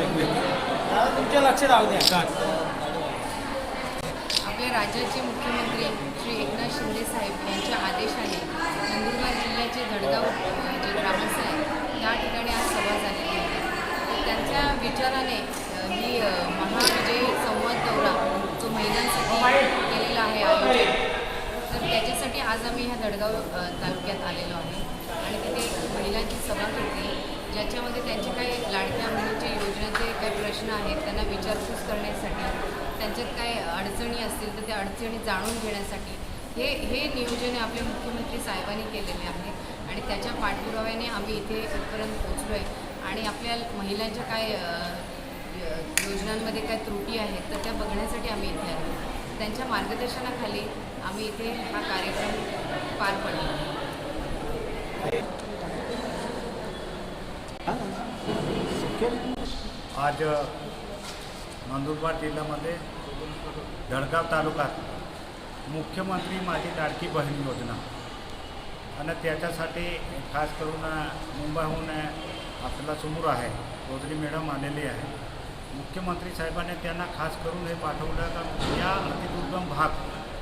तुमच्या लक्षात राहू द्या. आपल्या राज्याचे मुख्यमंत्री श्री एकनाथ शिंदे साहेब यांच्या आदेशाने नंदुरबार जिल्ह्याचे धडगाव जे ग्रामस्थ आहेत त्या ठिकाणी आज सभा झालेली आहे. तर त्यांच्या विचाराने ही अ, महाविजय संवाद दौरा जो महिलांसाठी केलेला आहे आयोजन तर त्याच्यासाठी आज आम्ही ह्या धडगाव अ, तालुक्यात आलेलो आहे आणि तिथे महिलांची सभा घेतली. ज्याच्यामध्ये त्यांचे काही लाडक्या मुलीच्या योजनेचे काही प्रश्न आहेत त्यांना विचारपूस करण्यासाठी त्यांच्यात काय अडचणी असतील तर त्या अडचणी जाणून घेण्यासाठी हे हे नियोजन आपले आपल्या मुख्यमंत्री साहेबांनी केलेले आहे. आणि त्याच्या पाठपुराव्याने आम्ही इथे इथपर्यंत पोचलो आहे आणि आपल्या महिलांच्या काय योजनांमध्ये काय त्रुटी आहेत तर त्या बघण्यासाठी आम्ही इथे आलो. त्यांच्या मार्गदर्शनाखाली आम्ही इथे हा कार्यक्रम पार पडलो. आज नंदुरबार जिल्ह्यामध्ये धडगाव तालुक्यात मुख्यमंत्री माझी लाडकी बहीण योजना. आणि त्याच्यासाठी खास करून मुंबईहून आपल्याला समोर आहे चौधरी मॅडम आलेली आहे. मुख्यमंत्री साहेबांनी त्यांना खास करून हे पाठवलं का या अतिदुर्गम भाग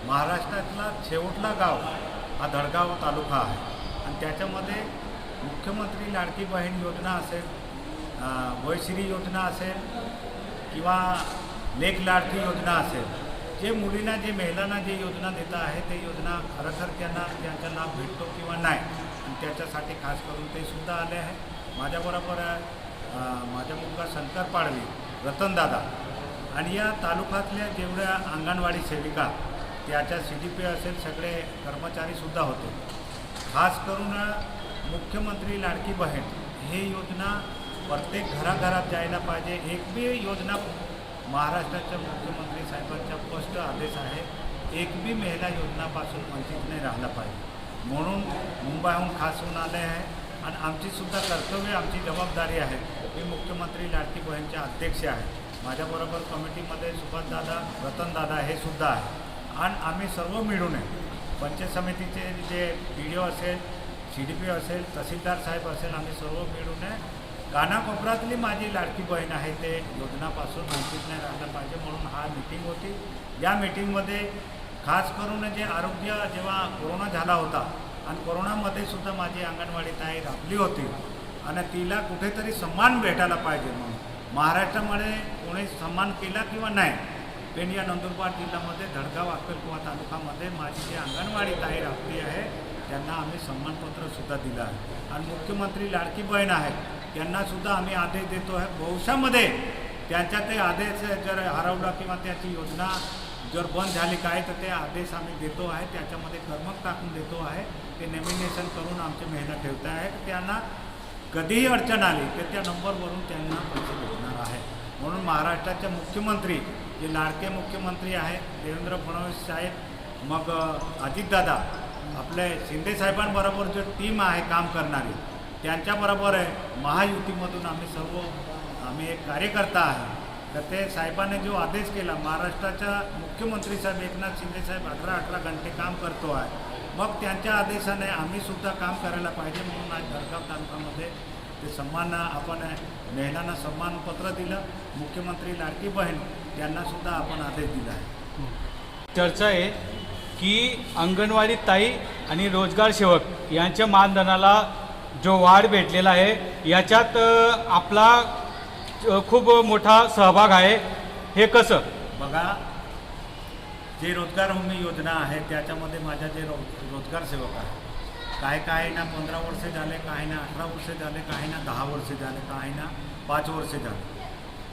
महाराष्ट्रातला शेवटला गाव हा धडगाव तालुका आहे. आणि त्याच्यामध्ये मुख्यमंत्री लाडकी बहीण योजना असेल वयश्री योजना असेल किंवा लेख लाडकी योजना असेल जे मुलींना जे महिलांना जे योजना देता आहे ते योजना खरंतर त्यांना त्यांचा लाभ भेटतो किंवा नाही आणि त्याच्यासाठी खास करून ते सुद्धा आले आहे. माझ्याबरोबर माझ्या माझा मुलगा शंकर पाडवी रतनदादा आणि या तालुक्यातल्या जेवढ्या अंगणवाडी सेविका त्याच्या सी डी पी असेल सगळे कर्मचारीसुद्धा होते. खास करून मुख्यमंत्री लाडकी बहीण ही योजना प्रत्येक घराघरात जायला पाहिजे. एक बी योजना महाराष्ट्राच्या मुख्यमंत्री साहेबांचा स्पष्ट आदेश आहे. एक बी महिला योजनापासून वंचित नाही राहिला पाहिजे. म्हणून मुंबईहून खास होऊन आले आहे. आणि आमचीसुद्धा कर्तव्य आमची जबाबदारी आहे. मी मुख्यमंत्री लाडकी बहीणचे अध्यक्ष आहे. माझ्याबरोबर कमिटीमध्ये सुभाषदादा रतनदादा हे सुद्धा आहे. आणि आम्ही सर्व मिळून आहे. पंचायत समितीचे जे पी डी ओ असेल सी डी पी असेल तहसीलदार साहेब असेल आम्ही सर्व मिळून आहे. कानाकोपऱ्यातली माझी लाडकी बहीण आहे ते. योजनापासून वंचित नाही राहिलं पाहिजे म्हणून हा मिटिंग होती. या मिटिंगमध्ये खास करून जे आरोग्य जेव्हा कोरोना झाला होता आणि कोरोनामध्ये सुद्धा माझी अंगणवाडी ताई राबली होती आणि तिला कुठेतरी सन्मान भेटायला पाहिजे म्हणून. महाराष्ट्रामध्ये कोणी सन्मान केला किंवा नाही पण या नंदुरबार जिल्ह्यामध्ये धडगाव अक्कलकुवा तालुक्यामध्ये माझी जी अंगणवाडी ताई राबली आहे त्यांना आम्ही सन्मानपत्रसुद्धा दिलं आहे. आणि मुख्यमंत्री लाडकी बहीण आहे त्यांनासुद्धा आम्ही आदेश देतो आहे. भविष्यामध्ये त्यांच्या ते आदेश जर हरवला किंवा त्याची योजना जर बंद झाली काय तर ते आदेश आम्ही देतो आहे. त्याच्यामध्ये कर्मक टाकून देतो आहे. ते नॉमिनेशन करून आमची मेहनत ठेवत आहे त्यांना कधीही अडचण आली तर त्या नंबरवरून त्यांना पैसे भेटणार आहे. म्हणून महाराष्ट्राचे मुख्यमंत्री जे लाडके मुख्यमंत्री आहेत देवेंद्र फडणवीस साहेब मग अजितदादा आपले शिंदेसाहेबांबरोबर जो टीम आहे काम करणारी त्यांच्याबरोबर आहे. महायुतीमधून आम्ही सर्व आम्ही एक कार्यकर्ता आहे. तर ते साहेबांनी जो आदेश केला महाराष्ट्राच्या मुख्यमंत्री साहेब एकनाथ शिंदे साहेब अठरा अठरा घंटे काम करतो आहे. मग त्यांच्या आदेशाने आम्ही सुद्धा काम करायला पाहिजे म्हणून आज धडगाव तालुक्यामध्ये ते सन्मान आपण मेहनांना सन्मानपत्र दिलं. मुख्यमंत्री लाडकी बहीण यांनासुद्धा आपण आदेश दिला आहे. चर्चा आहे की अंगणवाडी ताई आणि रोजगार सेवक यांच्या मानधनाला जो वाढ भेटलेला आहे याच्यात आपला खूप मोठा सहभाग आहे. हे कसं? बघा जे रोजगार हमी योजना आहे त्याच्यामध्ये माझ्या जे रो रोजगार सेवक आहे काही काही ना पंधरा वर्षे झाले काही ना अठरा वर्षे झाले काही ना दहा वर्षे झाले काही ना पाच वर्षे झाले.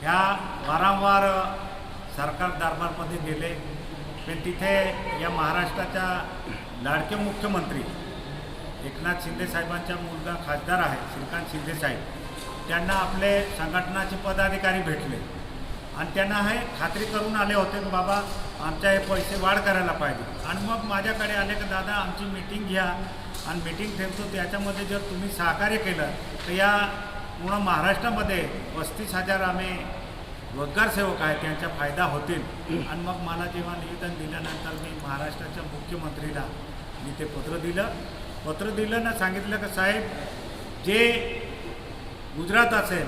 ह्या वारंवार सरकार दरबारमध्ये गेले. पण तिथे या महाराष्ट्राच्या लाडके मुख्यमंत्री एकनाथ शिंदे साहेबांचा मुलगा खासदार आहे श्रीकांत शिंदे साहेब. त्यांना आपले संघटनाचे पदाधिकारी भेटले. आणि त्यांना हे खात्री करून आले होते की बाबा आमच्या हे पैसे वाढ करायला पाहिजे. आणि मग माझ्याकडे आले की दादा आमची मीटिंग घ्या. आणि मीटिंग ठेवतो. त्याच्यामध्ये जर तुम्ही सहकार्य केलं तर या पूर्ण महाराष्ट्रामध्ये पस्तीस हजार आम्ही रोजगार सेवक त्यांचा फायदा होतील. आणि मग मला जेव्हा निवेदन दिल्यानंतर मी महाराष्ट्राच्या मुख्यमंत्रीला मी ते पत्र दिलं. पत्र दिलं ना सांगितलं का साहेब जे गुजरात असेल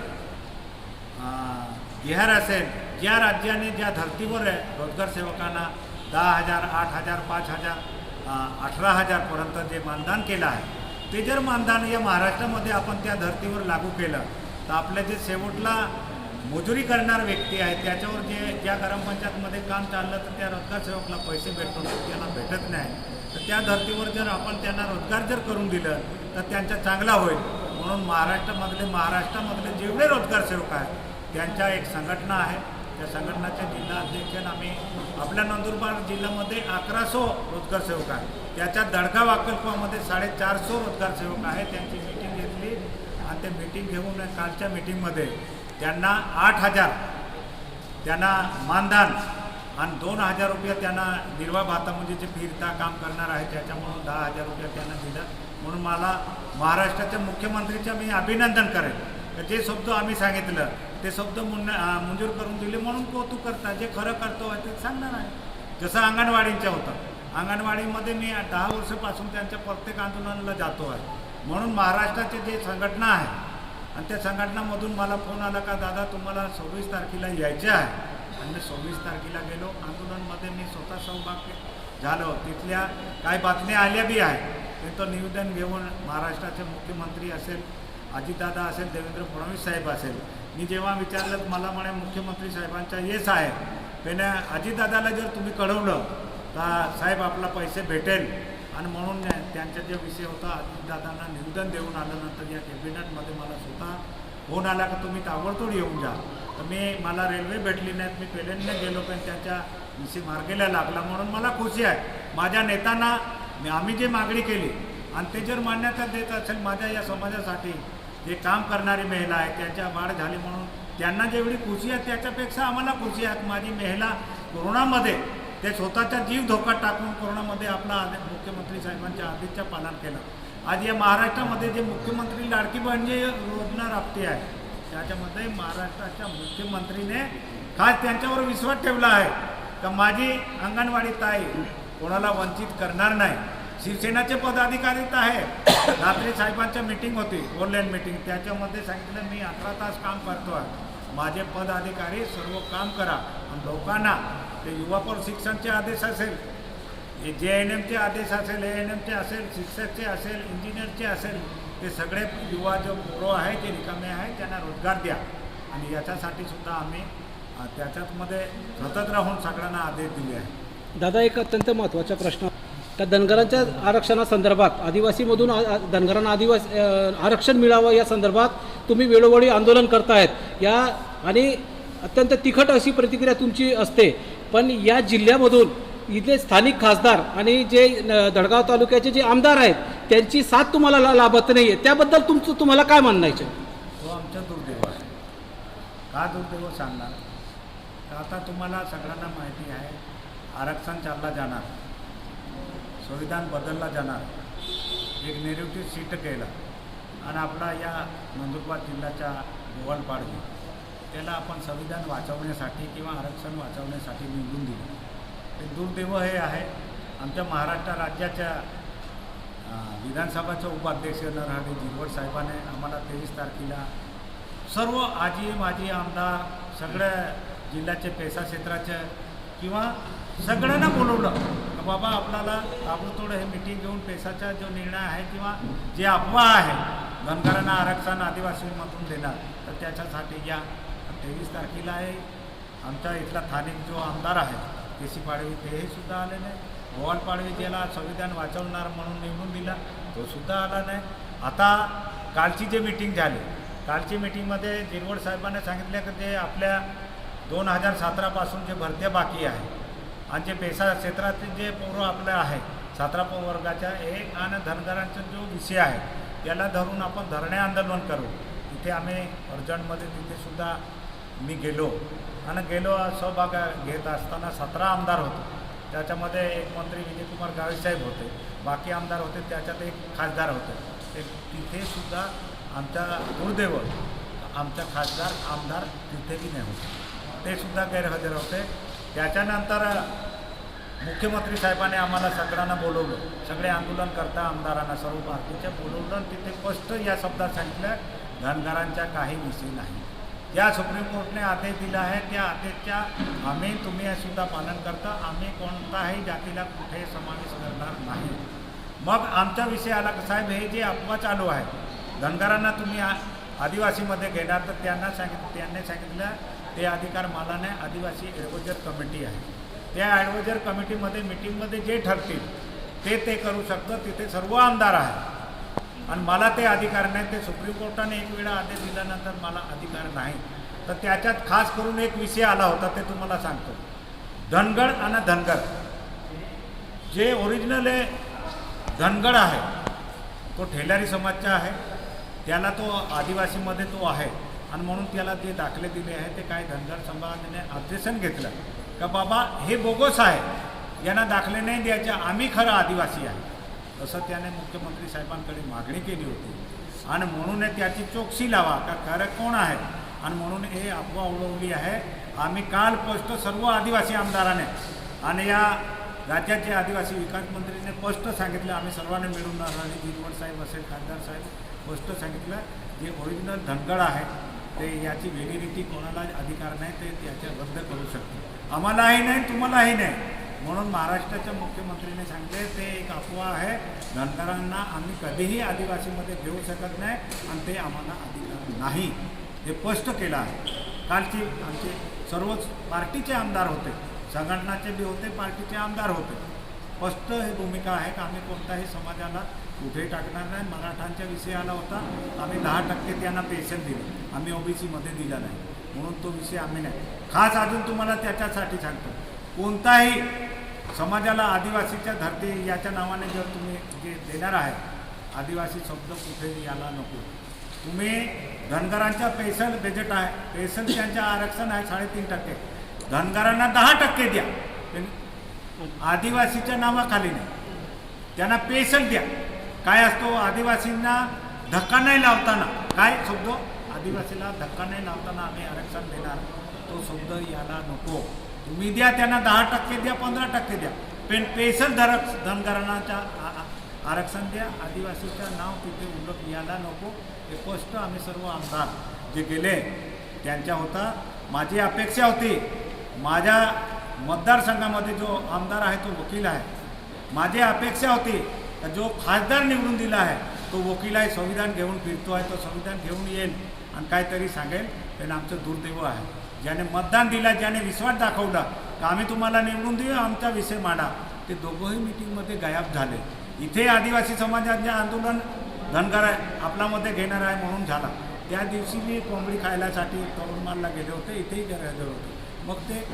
बिहार असेल ज्या राज्याने ज्या धर्तीवर आहे रोजगार सेवकांना दहा हजार आठ हजार पाच हजार अठरा हजारपर्यंत जे मानधन केलं आहे ते जर मानधन या महाराष्ट्रामध्ये आपण त्या धर्तीवर लागू केलं तर आपल्या जे शेवटला मजुरी करणार व्यक्ती आहे त्याच्यावर जे ज्या ग्रामपंचायतमध्ये काम चाललं तर त्या रोजगार सेवकला पैसे भेटतो त्यांना भेटत नाही. तर त्या धर्तीवर जर आपण त्यांना रोजगार जर करून दिलं तर त्यांचा चांगला होईल. म्हणून महाराष्ट्रामधले महाराष्ट्रामधले जेवढे रोजगार सेवक आहेत त्यांच्या एक संघटना आहे. त्या संघटनाचे जिल्हा अध्यक्ष आम्ही आपल्या नंदुरबार जिल्ह्यामध्ये अकराशो रोजगार सेवक आहेत. त्याच्यात दडगाव अक्कलकुवामध्ये साडेचारशे रोजगार सेवक आहेत. त्यांची मीटिंग घेतली आणि ते मीटिंग घेऊन कालच्या मीटिंगमध्ये त्यांना आठ हजार त्यांना मानधन आणि दोन हजार रुपये त्यांना निर्वाह भाता म्हणजे जे फिरता काम करणार आहे त्याच्यामुळं दहा हजार रुपये त्यांना दिलं. म्हणून मला महाराष्ट्राच्या मुख्यमंत्रीचं मी अभिनंदन करेन. जे शब्द आम्ही सांगितलं ते शब्द मुन मंजूर करून दिले म्हणून कौतुक करता. जे खरं करतो आहे ते सांगणार आहे. जसं अंगणवाडीचं होतं. अंगणवाडीमध्ये मी दहा वर्षापासून त्यांच्या प्रत्येक आंदोलनाला जातो आहे. म्हणून महाराष्ट्राचे जे संघटना आहे आणि त्या संघटनामधून मला फोन आला का दादा तुम्हाला सव्वीस तारखेला यायचे आहे. आणि मी सव्वीस तारखेला गेलो. आंदोलनमध्ये मी स्वतः सहभाग झालो. तिथल्या काही बातम्या आल्या बी आहे त्यांचं निवेदन घेऊन महाराष्ट्राचे मुख्यमंत्री असेल अजितदादा असेल देवेंद्र फडणवीस साहेब असेल. मी जेव्हा विचारलं मला म्हणे मुख्यमंत्री साहेबांचा येस आहे त्याने अजितदादाला जर तुम्ही कळवलं तर साहेब आपला पैसे भेटेल. आणि म्हणून त्यांचा जो विषय होता अजितदादांना निवेदन देऊन आल्यानंतर या कॅबिनेटमध्ये मला स्वतः फोन आला का तुम्ही ताबडतोब येऊन जा. तर मी मला रेल्वे भेटली नाहीत मी प्लेनने गेलो पण त्याच्या विषय मार्गेला लागला म्हणून मला खुशी आहे. माझ्या नेत्यांना आम्ही जी मागणी केली आणि ते जर मान्यता देत असेल माझ्या या समाजासाठी जे काम करणारी महिला आहे त्यांच्या वाढ झाली म्हणून त्यांना जेवढी खुशी आहे त्याच्यापेक्षा आम्हाला खुशी आहे. माझी महिला कोरोनामध्ये ते स्वतःचा जीव धोका टाकून कोरोनामध्ये आपला मुख्यमंत्री साहेबांच्या आदेशचं पालन केलं. आज या महाराष्ट्रामध्ये जे मुख्यमंत्री लाडकी बहीण जी योजना राबते आहे त्याच्यामध्ये महाराष्ट्राच्या मुख्यमंत्रीने खास त्यांच्यावर विश्वास ठेवला आहे. तर माझी अंगणवाडी ताई कोणाला वंचित करणार नाही. शिवसेनाचे पदाधिकारी तर आहे. रात्री साहेबांच्या मीटिंग होती ऑनलाईन मीटिंग त्याच्यामध्ये सांगितलं मी अकरा तास काम करतो आहे माझे पदाधिकारी सर्व काम करा. आणि लोकांना ते युवापर शिक्षणचे आदेश असेल जे एन एमचे आदेश असेल ए एन एमचे असेल शिक्षकचे असेल इंजिनियरचे असेल ते सगळे युवा जो पोरं आहे जे रिकामे आहे त्यांना रोजगार द्या. आणि याच्यासाठी सुद्धा आम्ही त्याच्यातमध्ये सतत राहून सगळ्यांना आदेश दिले आहे दादा एक अत्यंत महत्त्वाचा प्रश्न. त्या धनगरांच्या आरक्षणासंदर्भात आदिवासीमधून धनगरांना आदिवासी आरक्षण मिळावं या संदर्भात तुम्ही वेळोवेळी आंदोलन करतायत. या आणि अत्यंत तिखट अशी प्रतिक्रिया तुमची असते. पण या जिल्ह्यामधून इथले स्थानिक खासदार आणि जे न- दडगाव तालुक्याचे जे आमदार आहेत त्यांची साथ तुम्हाला लाभत नाही आहे त्याबद्दल तुमचं तुम्हाला काय म्हणायचं तो आमचा दुर्दैव आहे. का दुर्दैव सांगणार? तर आता तुम्हाला सगळ्यांना माहिती आहे आरक्षण चालला जाणार. संविधान बदलला जाणार. एक नेरेटिव्ह सीट केलं. आणि आपला या नंदुरबार जिल्ह्याच्या गोवलपाडगी त्याला आपण संविधान वाचवण्यासाठी किंवा आरक्षण वाचवण्यासाठी निवडून दिलं. हे दुर्दैव हे आहे आमच्या महाराष्ट्र राज्याच्या अं, विधानसभाचे उपाध्यक्ष नरहरी जिरवड साहेबाने. आम्हाला तेवीस तारखेला सर्व आजी माजी आमदार सगळ्या जिल्ह्याचे पेसा क्षेत्राचे किंवा सगळ्यांना बोलवलं बाबा आपल्याला ताबडतोड हे मिटिंग घेऊन पेसाचा जो निर्णय आहे किंवा जे अफवा आहे धनगरांना आरक्षण आदिवासीमधून देणार तर त्याच्यासाठी या. तेवीस तारखेला आहे. आमच्या इथला स्थानिक जो आमदार आहे केसी पाडवी तेही सुद्धा आले नाही. गोवाल पाडवी ज्याला संविधान वाचवणार म्हणून निवडून दिला तो सुद्धा आला नाही. आता कालची जे मिटिंग झाली कालची मिटिंगमध्ये जिरवड साहेबांनी सांगितलं की ते आपल्या दोन हजार सतरापासून जे भरत्या बाकी आहे आणि जे पेसा क्षेत्रातील जे पोरं आपलं आहे सातरा वर्गाच्या एक आणि धनगरांचा जो विषय आहे त्याला धरून आपण धरणे आंदोलन करू. तिथे आम्ही अर्जंटमध्ये तिथेसुद्धा मी गेलो. आणि गेलो सहभाग घेत असताना सतरा आमदार होते. त्याच्यामध्ये एक मंत्री विजयकुमार गावेसाहेब होते. बाकी आमदार होते त्याच्यात एक खासदार होते. ते तिथेसुद्धा आमच्या दुर्दैव आमचा खासदार आमदार तिथेही नाही होते. ते सुद्धा गैरहजर होते. त्याच्यानंतर मुख्यमंत्री साहेबांनी आम्हाला सगळ्यांना बोलवलं. सगळे आंदोलन करता आमदारांना सर्व भारतीच्या बोलवलं. तिथे स्पष्ट या शब्दात सांगितलं धनगरांच्या काही विषय नाही. ज्या सुप्रीम कोर्टने आदेश दिला आहे. त्या आदेशच्या आम्ही तुम्ही सुद्धा पालन करता. आम्ही कोणताही जातीला कुठे समावेश करणार नाही. मग आमचा विषय आला का साहेब हे जे अफवा चालू आहे धनगरांना तुम्ही आ- आदिवासीमध्ये घेणार तर त्यांना सांगितलं त्यांनी सांगितलं ते अधिकार मला नाही आदिवासी ॲडव्हायजर कमिटी आहे. त्या ॲडव्हायजर कमिटीमध्ये मिटिंगमध्ये जे ठरतील ते ते करू शकतं तिथे सर्व आमदार आहे आणि मला ते अधिकार नाही ते सुप्रीम कोर्टाने एक वेळा आदेश दिल्यानंतर मला अधिकार नाही. तर त्याच्यात खास करून एक विषय आला होता ते तुम्हाला सांगतो. धनगड आणि धनगर. जे ओरिजिनल धनगड आहे तो ठेलारी समाजचा आहे. त्याला तो आदिवासीमध्ये तो आहे. आणि म्हणून त्याला जे दाखले दिले आहे ते काय धनगर समाजाने ऑब्जेक्शन घेतलं. का बाबा हे बोगस आहे. यांना दाखले नाही द्यायचे. आम्ही खरं आदिवासी आहे. असं त्याने मुख्यमंत्री साहेबांकडे मागणी केली होती. आणि म्हणून त्याची चौकशी लावा का खरं कोण आहे? आणि म्हणून हे अफवा उडवली आहे. आम्ही काल स्पष्ट सर्व आदिवासी आमदाराने आणि या राज्याचे आदिवासी विकास मंत्रीने स्पष्ट सांगितलं. आम्ही सर्वांनी मिळून राहणारे गिरवड साहेब असेल खासदार साहेब स्पष्ट सांगितलं. जे ओरिजिनल धनगड आहे ते याची व्हॅलिडिटी कोणाला अधिकार नाही ते त्याच्या रद्द करू शकतो आम्हालाही नाही तुम्हालाही नाही. म्हणून महाराष्ट्राच्या मुख्यमंत्रीने सांगितले ते एक अफवा आहे. धनगरांना आम्ही कधीही आदिवासीमध्ये घेऊ शकत नाही आणि ते आम्हाला अधिकार नाही. हे स्पष्ट केलं आहे. कालची आमचे सर्वच पार्टीचे आमदार होते. संघटनाचे बी होते पार्टीचे आमदार होते. स्पष्ट ही भूमिका आहे की आम्ही कोणत्याही समाजाला कुठे टाकणार नाही. मराठांच्या विषय आला होता. आम्ही दहा टक्के त्यांना पेन्शन दिलं. आम्ही ओबीसीमध्ये दिला नाही. म्हणून तो विषय आम्ही नाही. खास अजून तुम्हाला त्याच्यासाठी सांगतो. कोणताही समाजाला आदिवासीच्या धरती याच्या नावाने जर तुम्ही जे देणार आहे आदिवासी शब्द कुठे यायला नको. तुम्ही धनगरांच्या पेन्शन बजेट आहे पेन्शन त्यांचं आरक्षण आहे साडेतीन टक्के. धनगरांना दहा टक्के द्या आदिवासीच्या नावाखाली नाही. त्यांना पेन्शन द्या. काय असतो आदिवासींना धक्का नाही लावताना. काय शब्द? आदिवासीला धक्का नाही लावताना आम्ही आरक्षण देणार. तो शब्द याला नको. तुम्ही द्या त्यांना दहा टक्के द्या पंधरा टक्के द्या. पण पेशल धरक धनगरांनाच्या आ- आरक्षण द्या. आदिवासीचं नाव तिथे उल्लेख यायला नको. हे स्पष्ट आम्ही सर्व आमदार जे गेले त्यांच्या होता. माझी अपेक्षा होती माझ्या मतदारसंघामध्ये जो आमदार आहे तो वकील आहे. माझी अपेक्षा होती जो खासदार निवडून दिला आहे तो वकील आहे संविधान घेऊन फिरतो आहे तो संविधान घेऊन येईल आणि काहीतरी सांगेल. पण आमचं दुर्दैव आहे. ज्याने मतदान दिला ज्याने विश्वास दाखवला का आम्ही तुम्हाला निवडून देऊ आमचा विषय मांडा. ते दोघंही मिटिंगमध्ये गायब झाले. इथे आदिवासी समाजाचे आंदोलन धनगर आहे आपल्यामध्ये घेणार आहे म्हणून झाला. त्या दिवशी मी कोंबडी खायलासाठी तरुणमालला गेले होते इथेही गरज होते. मग ते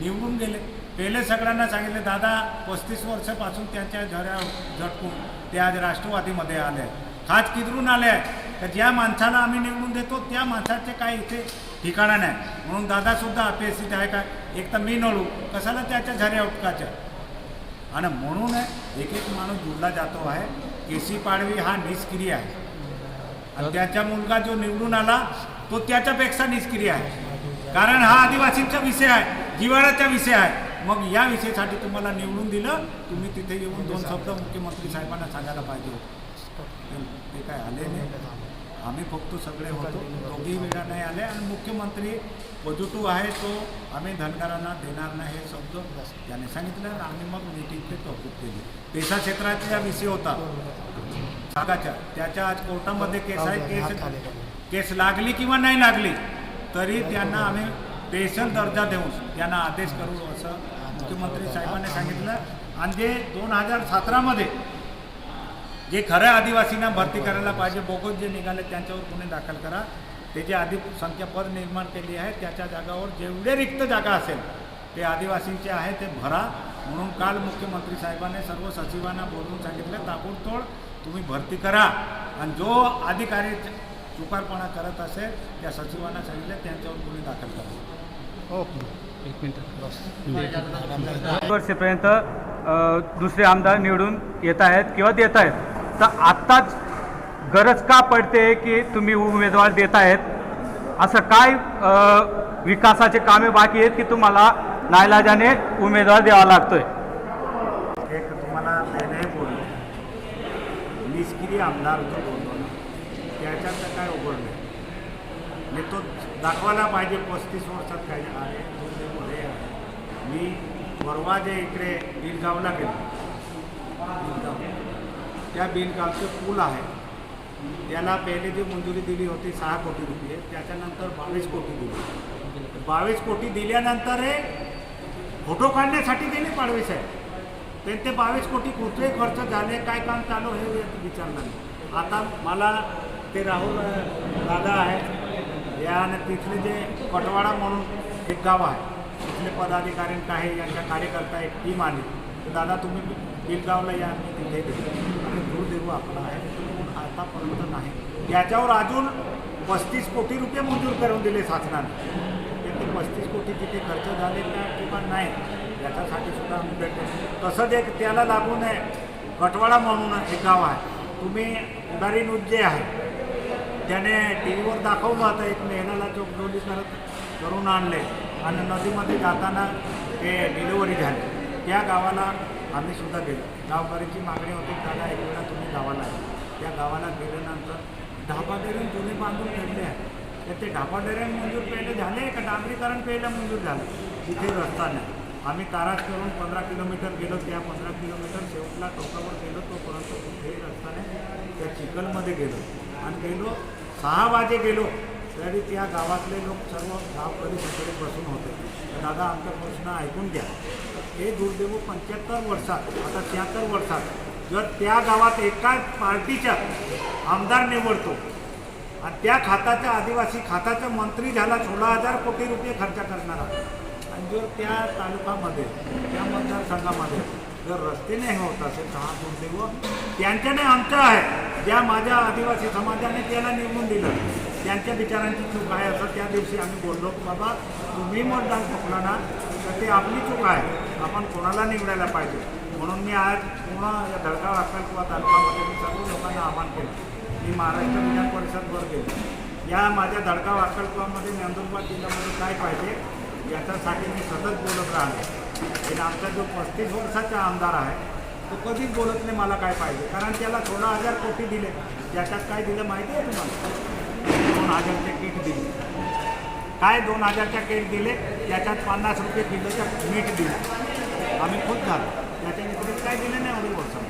निवडून गेले. पहिले सगळ्यांना सांगितले दादा पस्तीस वर्षापासून त्यांच्या झऱ्या झटकून ते आज राष्ट्रवादीमध्ये आले आहेत. खास किदरून आले आहे तर ज्या माणसाला आम्ही निवडून देतो त्या माणसाचे काय इथे ठिकाणा नाही. म्हणून दादासुद्धा अपेक्षित आहे का? एक तर मी नळू कशाला त्याच्या झऱ्या उठकाच्या आणि म्हणून एक एक माणूस जुळला जातो आहे. केसी पाडवी हा निष्क्रिय आहे. आणि त्याचा मुलगा जो निवडून आला तो त्याच्यापेक्षा निष्क्रिय आहे. कारण हा आदिवासींचा विषय आहे जिव्हाळ्याचा विषय आहे. मग या विषयासाठी तुम्हाला निवडून दिलं तुम्ही तिथे येऊन दोन शब्द मुख्यमंत्री साहेबांना सांगायला पाहिजे. ते काय आले नाही? आम्ही फक्त सगळे होतो. दोघी वेळा नाही आले. आणि मुख्यमंत्री पॉझिटिव्ह आहे तो आम्ही धनगरांना देणार नाही हे शब्द त्याने सांगितलं. आम्ही मग मिटिंगचे तहकूब केली. पेशा क्षेत्राचा विषय होता. सागाच्या त्याच्या आज कोर्टामध्ये केस आहे. केस केस लागली किंवा नाही लागली तरी त्यांना आम्ही स्पेशल दर्जा देऊन त्यांना आदेश करू असं मुख्यमंत्री साहेबांनी सांगितलं. आणि जे दोन हजार सतरामध्ये जे खऱ्या आदिवासींना भरती करायला पाहिजे बोगस जे निघाले त्यांच्यावर गुन्हे दाखल करा. त्याची आधी संख्या पद निर्माण केली आहे त्याच्या जागावर जेवढे रिक्त जागा असेल ते आदिवासींचे आहे ते भरा. म्हणून काल मुख्यमंत्री साहेबांनी सर्व सचिवांना बोलवून सांगितलं ताबडतोड तुम्ही भरती करा. आणि जो अधिकारी चुकारपणा करत असेल त्या सचिवांना सांगितलं त्यांच्यावर गुन्हे दाखल करा. एक मिनिट. वर्षेपर्यंत दुसरे आमदार निवडून येत आहेत किंवा देत आहेत. तर आत्ताच गरज का पडते की तुम्ही उमेदवार देत आहेत? असं काय विकासाचे कामे बाकी आहेत की तुम्हाला नायलाजाने उमेदवार द्यावा लागतोय? एक तुम्हाला पहिलेही बोललो. निष्क्रिय आमदार जो बोललो ना त्याच्यात काय उघडलं मी तो दाखवायला पाहिजे पस्तीस वर्षात काय आहे मी परवा जे इकडे गिरगावला गेलो. त्या बिलगावचं पूल आहे. त्याला पहिले जी मंजुरी दिली होती सहा कोटी रुपये त्याच्यानंतर बावीस कोटी दिली. बावीस कोटी दिल्यानंतर हे फोटो काढण्यासाठी दिले पाडवे साहेब. ते ते बावीस कोटी कुठे खर्च झाले काय काम चालू हे विचारलं नाही. आता मला ते राहुल दादा आहे या आणि तिथले जे कटवाडा म्हणून एक गाव आहे. तिथले पदाधिकारी काही यांच्या कार्यकर्ता एक टीम आली दादा तुम्ही बिलगावला या मी तिथे आणि दुर्दैव आपला आहे म्हणून आतापर्यंत नाही. याच्यावर अजून पस्तीस कोटी रुपये मंजूर करून दिले शासनाने. ते पस्तीस कोटी तिथे खर्च झाले त्या किंवा नाही याच्यासाठी सुद्धा आम्ही भेटतो. तसंच एक त्याला लागून आहे कटवाडा म्हणून एक गाव आहे. तुम्ही उडारी न्यूज जे आहे त्याने टी व्हीवर दाखवलं होतं एक मेहनाला चोपडोली करत करून आणले. आणि नदीमध्ये जाताना ते डिलिव्हरी झाली. त्या गावाला आम्ही सुद्धा गेलो. गावकऱ्यांची मागणी होती दादा एक वेळा तुम्ही गावाला त्या गावाला गेल्यानंतर ढाबा डेरण जुने बांधून ठेवले आहे तर ते ढाबा डेरण मंजूर पहिले झाले का डांबरीकरण पहिलं मंजूर झालं? तिथे रस्ता नाही आम्ही काराज करून पंधरा किलोमीटर गेलो. त्या पंधरा किलोमीटर शेवटला टोकावर गेलो तोपर्यंत कुठेही रस्ता नाही त्या चिखलमध्ये गेलो. आणि गेलो सहा वाजे गेलो. तरी त्या गावातले लोक सर्व गावकरी तिकडे बसून होते. दादा आमचा प्रश्न ऐकून घ्या. हे दुर्दैव पंच्याहत्तर वर्षात आता शहात्तर वर्षात जर त्या गावात एकाच पार्टीच्या आमदार निवडतो आणि त्या खाताच्या आदिवासी खाताचा मंत्री झाला सोळा हजार कोटी रुपये खर्च करणारा. आणि जर त्या तालुकामध्ये त्या मतदारसंघामध्ये जर रस्ते नाही होत असेल सहा दुर्दैव त्यांच्याने आमचं आहे. ज्या माझ्या आदिवासी समाजाने त्याला निवडून दिलं. त्यांच्या विचारांची चूक आहे असं त्या दिवशी आम्ही बोललो की बाबा तुम्ही मतदान चुकला ना तर ते आपली चूक आहे. आपण कोणाला निवडायला पाहिजे? म्हणून मी आज पूर्ण या धडगाव किंवा तडका मी सर्व लोकांना आवाहन केलं. मी महाराष्ट्र विधान परिषदवर गेलो. या माझ्या धडगाव अक्कलकुवामध्ये नंदुरबार जिल्ह्यामध्ये काय पाहिजे याच्यासाठी मी सतत बोलत राहिलो आणि आमचा जो पस्तीस वर्षाचा आमदार आहे तो कधीच बोलत नाही मला काय पाहिजे. कारण त्याला सोळा हजार कोटी दिले. त्याच्यात काय दिलं माहिती आहे तुम्हाला? दोन हजारचे किट दिले. काय दोन हजारच्या किट दिले? त्याच्यात पन्नास रुपये किलोच्या मीठ दिलं. आम्ही खुश झालो. त्याच्या व्यतिरिक्त काय दिलं नाही एवढे वर्ष?